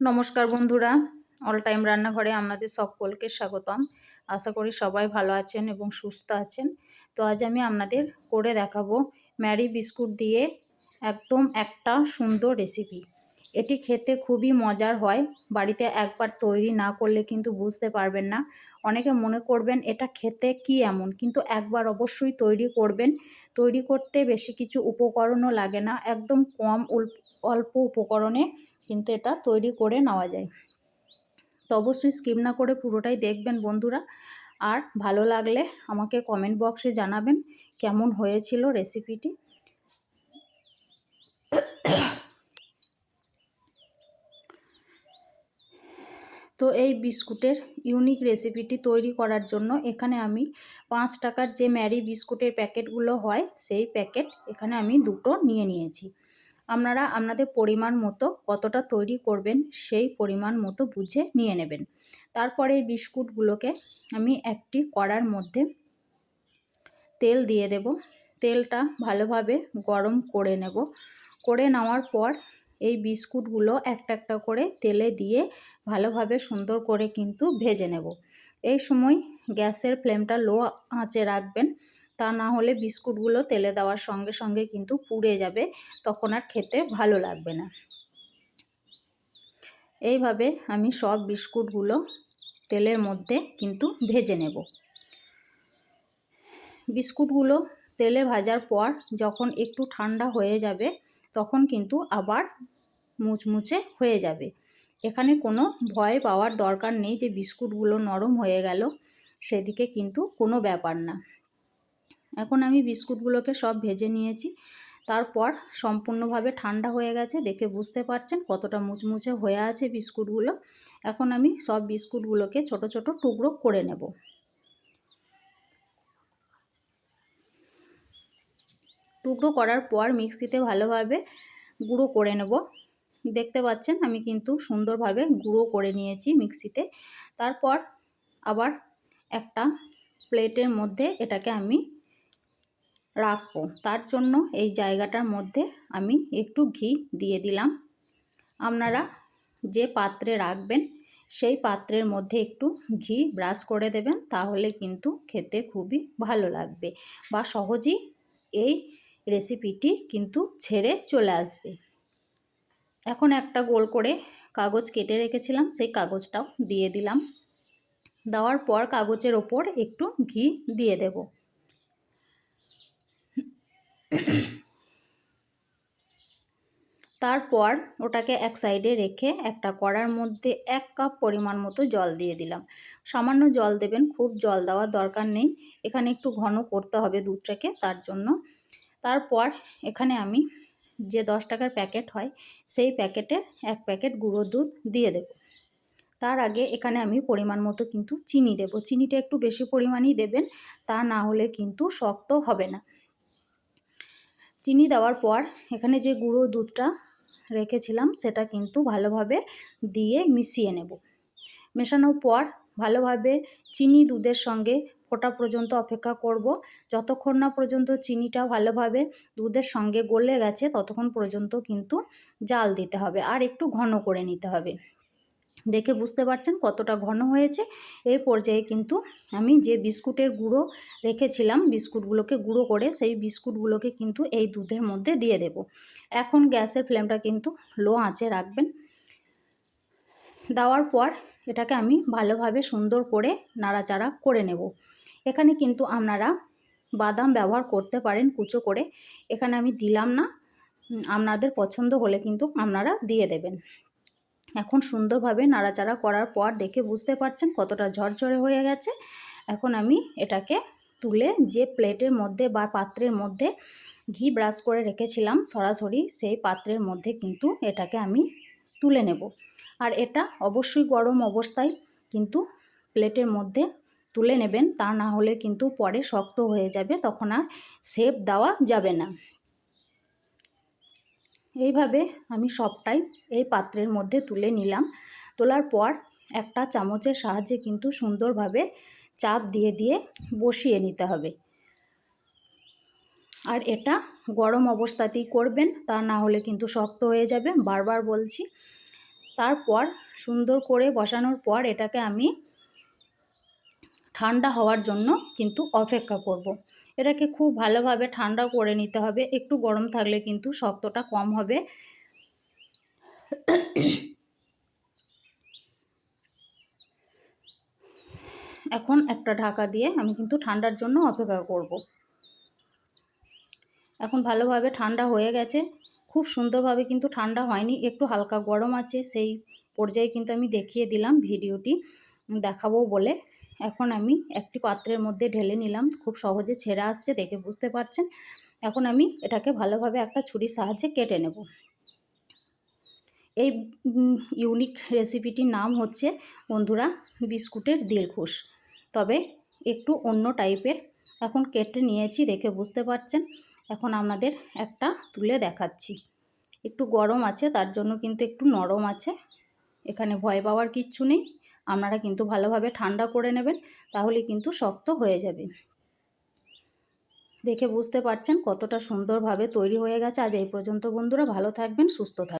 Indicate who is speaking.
Speaker 1: নমস্কার বন্ধুরা all time রান্নাঘরে আপনাদের সকলকে স্বাগতম। আশা করি সবাই ভালো আছেন এবং সুস্থ আছেন। তো আজ আমি আপনাদের করে দেখাবো ম্যারি বিস্কুট দিয়ে একদম একটা সুন্দর রেসিপি এটি খেতে খুবই মজার হয়, বাড়িতে একবার তৈরি না করলে কিন্তু বুঝতে পারবেন না। অনেকে মনে করবেন এটা খেতে কি এমন, কিন্তু একবার অবশ্যই তৈরি করবেন। তৈরি করতে বেশি কিছু উপকরণও লাগে না, একদম কম অল্প উপকরণে কিন্তু এটা তৈরি করে নেওয়া যায়। তো অবশ্যই স্কিপ না করে পুরোটাই দেখবেন বন্ধুরা। আর ভালো লাগলে আমাকে কমেন্ট বক্সে জানাবেন কেমন হয়েছিল রেসিপিটি তো এই বিস্কুটের ইউনিক রেসিপিটি তৈরি করার জন্য এখানে আমি পাঁচ টাকার যে ম্যারি বিস্কুটের প্যাকেটগুলো হয়, সেই প্যাকেট এখানে আমি দুটো নিয়ে নিয়েছি। আপনারা আপনাদের পরিমাণ মতো কতটা তৈরি করবেন সেই পরিমাণ মতো বুঝে নিয়ে নেবেন। তারপরে এই বিস্কুটগুলোকে আমি একটি কড়ার মধ্যে তেল দিয়ে দেব। তেলটা ভালোভাবে গরম করে নেব। করে নেওয়ার পর এই বিস্কুটগুলো একটা একটা করে তেলে দিয়ে ভালোভাবে সুন্দর করে কিন্তু ভেজে নেব। এই সময় গ্যাসের ফ্লেমটা লো আঁচে রাখবেন। তা না হলে বিস্কুটগুলো তেলে দেওয়ার সঙ্গে সঙ্গে কিন্তু পুড়ে যাবে, তখন আর খেতে ভালো লাগবে না। এইভাবে আমি সব বিস্কুটগুলো তেলের মধ্যে কিন্তু ভেজে নেব। বিস্কুটগুলো তেলে ভাজার পর যখন একটু ঠান্ডা হয়ে যাবে, তখন কিন্তু আবার মুচমুচে হয়ে যাবে। এখানে কোনো ভয় পাওয়ার দরকার নেই যে বিস্কুটগুলো নরম হয়ে গেল, সেদিকে কিন্তু কোনো ব্যাপার না। এখন আমি বিস্কুটগুলোকে সব ভেজে নিয়েছি। তারপর সম্পূর্ণভাবে ঠান্ডা হয়ে গেছে, দেখে বুঝতে পারছেন কতটা মুচমুচে হয়ে আছে বিস্কুটগুলো। এখন আমি সব বিস্কুটগুলোকে ছোট ছোট টুকরো করে নেব। টুকরো করার পর মিক্সিতে ভালোভাবে গুঁড়ো করে নেব। দেখতে পাচ্ছেন আমি কিন্তু সুন্দরভাবে গুঁড়ো করে নিয়েছি মিক্সিতে। তারপর আবার একটা প্লেটের মধ্যে এটাকে আমি রাখব। তার জন্য এই জায়গাটার মধ্যে আমি একটু ঘি দিয়ে দিলাম। আপনারা যে পাত্রে রাখবেন, সেই পাত্রের মধ্যে একটু ঘি ব্রাশ করে দেবেন, তাহলে কিন্তু খেতে খুবই ভালো লাগবে বা সহজেই এই রেসিপিটি কিন্তু ছেড়ে চলে আসবে। এখন একটা গোল করে কাগজ কেটে রেখেছিলাম, সেই কাগজটাও দিয়ে দিলাম। দেওয়ার পর কাগজের ওপর একটু ঘি দিয়ে দেব। তারপর ওটাকে এক সাইডে রেখে একটা কড়ার মধ্যে এক কাপ পরিমাণ মতো জল দিয়ে দিলাম। সামান্য জল দেবেন, খুব জল দেওয়ার দরকার নেই। এখানে একটু ঘন করতে হবে দুধটাকে, তার জন্য। তারপর এখানে আমি যে দশ টাকার প্যাকেট হয়, সেই প্যাকেটে এক প্যাকেট গুঁড়ো দুধ দিয়ে দেব। তার আগে এখানে আমি পরিমাণ মতো কিন্তু চিনি দেব। চিনিটা একটু বেশি পরিমাণই দেবেন, তা না হলে কিন্তু শক্ত হবে না। চিনি দেওয়ার পর এখানে যে গুঁড়ো দুধটা রেখেছিলাম, সেটা কিন্তু ভালোভাবে দিয়ে মিশিয়ে নেব। মেশানোর পর ভালোভাবে চিনি দুধের সঙ্গে ফোটা পর্যন্ত অপেক্ষা করব। যতক্ষণ না পর্যন্ত চিনিটা ভালোভাবে দুধের সঙ্গে গলে গেছে, ততক্ষণ পর্যন্ত কিন্তু জাল দিতে হবে আর একটু ঘন করে নিতে হবে। দেখে বুঝতে পারছেন কতটা ঘন হয়েছে। এই পর্যায়ে কিন্তু আমি যে বিস্কুটের গুঁড়ো রেখেছিলাম, বিস্কুটগুলোকে গুঁড়ো করে সেই বিস্কুটগুলোকে কিন্তু এই দুধের মধ্যে দিয়ে দেব। এখন গ্যাসের ফ্লেমটা কিন্তু লো আঁচে রাখবেন। দেওয়ার পর এটাকে আমি ভালোভাবে সুন্দর করে নাড়াচাড়া করে নেব। এখানে কিন্তু আপনারা বাদাম ব্যবহার করতে পারেন কুচো করে। এখানে আমি দিলাম না। আপনাদের পছন্দ হলে কিন্তু আপনারা দিয়ে দেবেন। এখন সুন্দরভাবে নাড়াচাড়া করার পর দেখে বুঝতে পারছেন কতটা ঝরঝরে হয়ে গেছে। এখন আমি এটাকে তুলে যে প্লেটের মধ্যে বা পাত্রের মধ্যে ঘি ব্রাশ করে রেখেছিলাম, সরাসরি সেই পাত্রের মধ্যে কিন্তু এটাকে আমি তুলে নেব। আর এটা অবশ্যই গরম অবস্থায় কিন্তু প্লেটের মধ্যে তুলে নেবেন, তা না হলে কিন্তু পরে শক্ত হয়ে যাবে, তখন আর শেপ দেওয়া যাবে না। এইভাবে আমি সবটাই এই পাত্রের মধ্যে তুলে নিলাম। তোলার পর একটা চামচের সাহায্যে কিন্তু সুন্দরভাবে চাপ দিয়ে দিয়ে বসিয়ে নিতে হবে। আর এটা গরম অবস্থাতেই করবেন, তা না হলে কিন্তু শক্ত হয়ে যাবে, বারবার বলছি। তারপর সুন্দর করে বসানোর পর এটাকে আমি ঠান্ডা হওয়ার জন্য কিন্তু অপেক্ষা করব। এটাকে খুব ভালোভাবে ঠান্ডা করে নিতে হবে। একটু গরম থাকলে কিন্তু শক্তটা কম হবে। এখন একটা ঢাকা দিয়ে আমি কিন্তু ঠান্ডার জন্য অপেক্ষা করব। এখন ভালোভাবে ঠান্ডা হয়ে গেছে। খুব সুন্দরভাবে কিন্তু ঠান্ডা হয়নি, একটু হালকা গরম আছে, সেই পর্যায়ে কিন্তু আমি দেখিয়ে দিলাম ভিডিওটি, দেখাবো বলে। এখন আমি একটি পাত্রের মধ্যে ঢেলে নিলাম। খুব সহজে ছেড়ে আসছে, দেখে বুঝতে পারছেন। এখন আমি এটাকে ভালোভাবে একটা ছুরির সাহায্যে কেটে নেব। এই ইউনিক রেসিপিটির নাম হচ্ছে বন্ধুরা বিস্কুটের দিলখুশ। তবে একটু অন্য টাইপের এখন কেটে নিয়েছি, দেখে বুঝতে পারছেন। এখন আপনাদের একটা তুলে দেখাচ্ছি। একটু গরম আছে, তার জন্য কিন্তু একটু নরম আছে। এখানে ভয় পাওয়ার কিচ্ছু নেই। আপনারা কিন্তু ভালোভাবে ঠান্ডা করে নেবেন, তাহলে কিন্তু শক্ত হয়ে যাবে। দেখে বুঝতে পারছেন কতটা সুন্দরভাবে তৈরি হয়ে গেছে। আজ এই পর্যন্ত বন্ধুরা ভালো থাকবেন, সুস্থ থাকবেন।